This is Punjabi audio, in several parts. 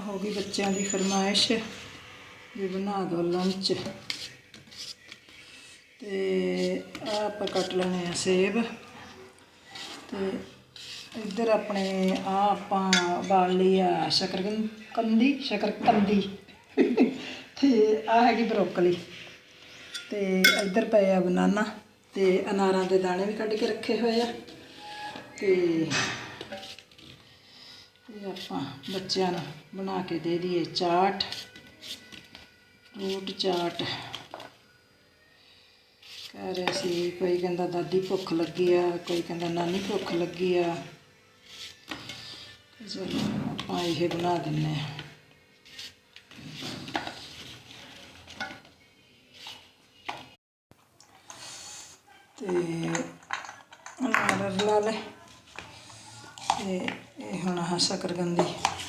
ਹੋ ਗਈ ਬੱਚਿਆਂ ਦੀ ਫਰਮਾਇਸ਼ ਵੀ ਬਣਾ ਦਿਓ ਲੰਚ ਤੇ ਆਹ ਆਪਾਂ ਕੱਟ ਲੈਣੇ ਆ ਸੇਬ। ਤੇ ਇੱਧਰ ਆਪਣੇ ਆ ਆਪਾਂ ਬਾਲ ਲਈ ਆ ਸ਼ਕਰਕੰ, ਕੰਦੀ, ਸ਼ਕਰਕੰਦੀ। ਤੇ ਆ ਹੈਗੀ ਬਰੋਕਲੀ। ਤੇ ਇੱਧਰ ਪਏ ਆ ਬਨਾਨਾ। ਤੇ ਅਨਾਰਾਂ ਦੇ ਦਾਣੇ ਵੀ ਕੱਢ ਕੇ ਰੱਖੇ ਹੋਏ ਆ। ਤੇ ਇਹ ਆਪਾਂ ਬੱਚਿਆਂ ਨੂੰ ਬਣਾ ਕੇ ਦੇ ਦਈਏ ਚਾਟ, ਫਰੂਟ ਚਾਟ। ਕਹਿ ਰਹੇ ਸੀ, ਕੋਈ ਕਹਿੰਦਾ ਦਾਦੀ ਭੁੱਖ ਲੱਗੀ ਆ, ਕੋਈ ਕਹਿੰਦਾ ਨਾਨੀ ਭੁੱਖ ਲੱਗੀ ਆ। ਚਲੋ, ਆਪਾਂ ਇਹ ਬਣਾ ਦਿੰਨੇ ਆ ਤੇ ਅਨਾਰ ਲਾ ਲੈ। ਤੇ ਇਹ ਹੁਣ ਆਹ ਸ਼ਕਰਗੰਦੀ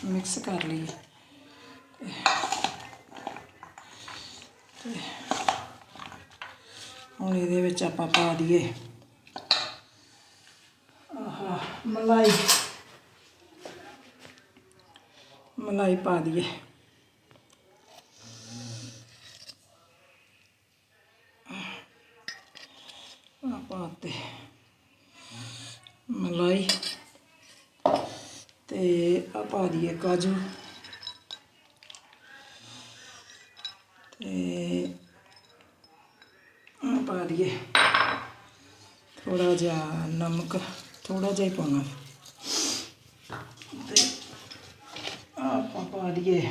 ਮਿਕਸ ਕਰ ਲਈਏ ਤੇ ਹੁਣ ਇਹਦੇ ਵਿੱਚ ਆਪਾਂ ਪਾ ਦਈਏ ਆਹਾ ਮਲਾਈ। ਮਲਾਈ ਪਾ ਦਈਏ। ਆ ਪਾਤੇ ਮਲਾਈ ਪਾ ਦਈਏ ਕਾਜੂ। ਤੇ ਆ ਪਾ ਦਈਏ। ਥੋੜਾ ਜਿਹਾ ਨਮਕ ਥੋੜਾ ਜਿਹਾ ਹੀ ਪਾਉਣਾ। ਤੇ ਆਪਾਂ ਪਾ ਦਈਏ।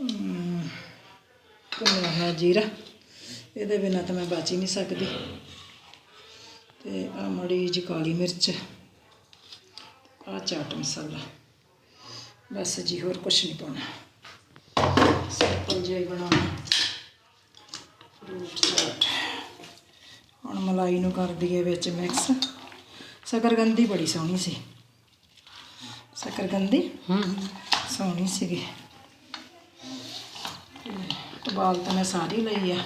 ਅਮ, ਹੈ ਜੀਰਾ। ਇਹਦੇ ਬਿਨਾਂ ਤਾਂ ਮੈਂ ਬਚ ਹੀ ਨਹੀਂ ਸਕਦੀ। ਤੇ ਆ ਮੜੀ ਜੀ ਕਾਲੀ ਮਿਰਚ। ਆ ਚਾਟ ਮਸਾਲਾ। ਬਸ ਜੀ ਹੋਰ ਕੁਛ ਨਹੀਂ ਪਾਉਣਾ। ਸਿੰਪਲ ਜਿਹਾ ਹੀ ਬਣਾਉਣਾ। ਫਰੂਟ ਚਾਟ ਹੁਣ ਮਲਾਈ ਨੂੰ ਕਰ ਦਈਏ ਵਿੱਚ ਮਿਕਸ ਸ਼ਕਰਕੰਦੀ ਬੜੀ ਸੋਹਣੀ ਸੀ। ਸ਼ਕਰਕੰਦੀ ਹੂੰ। ਸੋਹਣੀ ਸੀਗੀ। ਤੇ ਬਾਲ ਤਾਂ ਮੈਂ ਸਾਰੀ ਲਈ ਆ।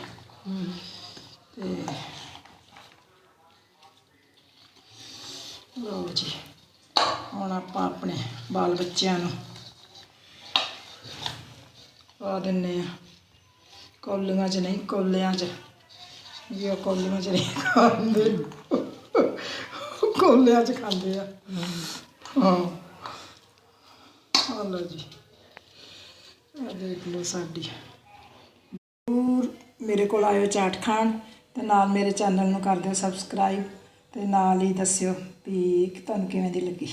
ਤੇ ਲਓ ਜੀ। ਹੁਣ ਆਪਾਂ ਆਪਣੇ ਬਾਲ ਬੱਚਿਆਂ ਨੂੰ ਪਾ ਦਿੰਨੇ ਆ ਕੌਲੀਆਂ 'ਚ ਨਹੀਂ, ਕੋਲਿਆਂ 'ਚ। ਜੀ ਉਹ 'ਚ ਨਹੀਂ ਖਾਂਦੇ ਕੋਲਿਆਂ 'ਚ ਖਾਂਦੇ ਆ। ਹਾਂ। ਆ ਜੀ। ਆ ਦੇਖ ਲਓ ਸਾਡੀ। ਜ਼ਰੂਰ ਮੇਰੇ ਕੋਲ ਆਇਓ ਚਾਟ ਖਾਣ ਤੇ ਨਾਲ ਮੇਰੇ ਚੈਨਲ ਨੂੰ ਕਰ ਦਿਓ ਸਬਸਕ੍ਰਾਈਬ ਤੇ ਨਾਲ ਹੀ ਦੱਸਿਓ ਵੀ ਤੁਹਾਨੂੰ ਕਿਵੇਂ ਦੀ ਲੱਗੀ।